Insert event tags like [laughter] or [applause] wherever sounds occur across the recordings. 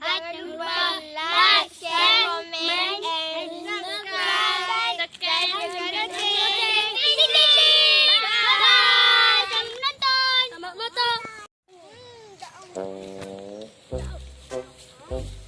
that you will like, share, comment, and subscribe. Subscribe to the Bye-bye! Salamat ton! Salamat ton!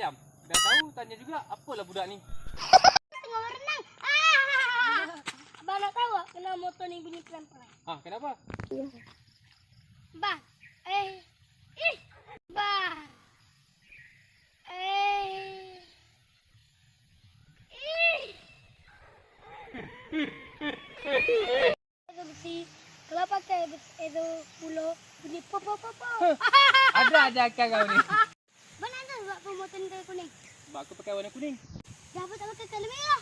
Ayam. Dah tahu, tanya juga apalah budak ni. Tengah berenang. Ah! Abang nak tahu tak kenapa motor ni bunyi pelan-pelan? Ah, kenapa? Bang. Eh. Ih. Bang. Eh. Ih. Itu besi. Kalau pakai itu pulau bunyi pop pop pop. Ada akal kau ni. [laughs] Kau motor ni kau kuning? Sebab aku pakai warna kuning. Dah apa tak pakai kala merah?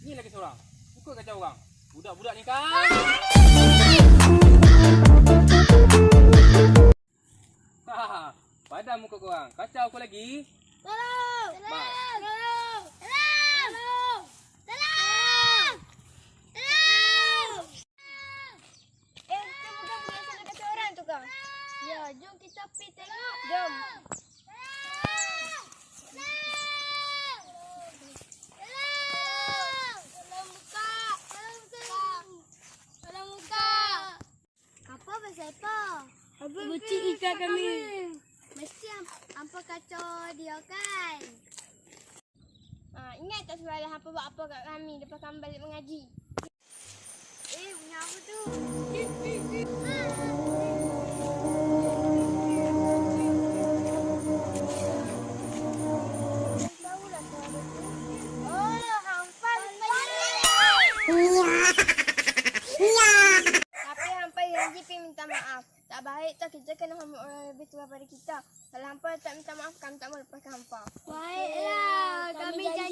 Ni lagi seorang. Pukul kacau orang. Budak-budak ni kan. Padam muka korang. Kacau aku lagi. Tolong! Tolong! Tolong! Tolong! Eh, kita bukan biasa nak kata orang tu kang. Ya, jom kita pergi tengok. Jom. Apa apa? Bucik ikan kami. Mesti hampa kacau dia kan? Ha, ingat tak semalam hampa buat apa kat kami lepas kami balik mengaji? Eh, punya apa tu? Minta maaf. Tak baik tak kita kena hormat orang lebih tua daripada kita. Kalau hampa tak minta maaf, kami tak mau lepaskan hampa. Baiklah, kami, janji kami nak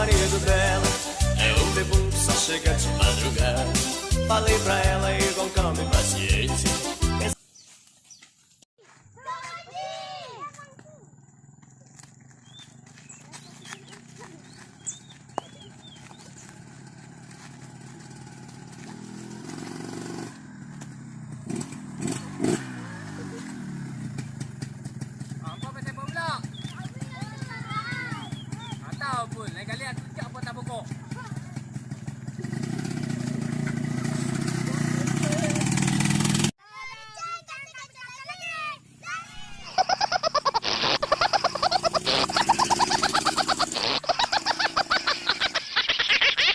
marido dela é um bebum que só chega de madrugada. Falei pra ela e Nagali at ka po tabuko.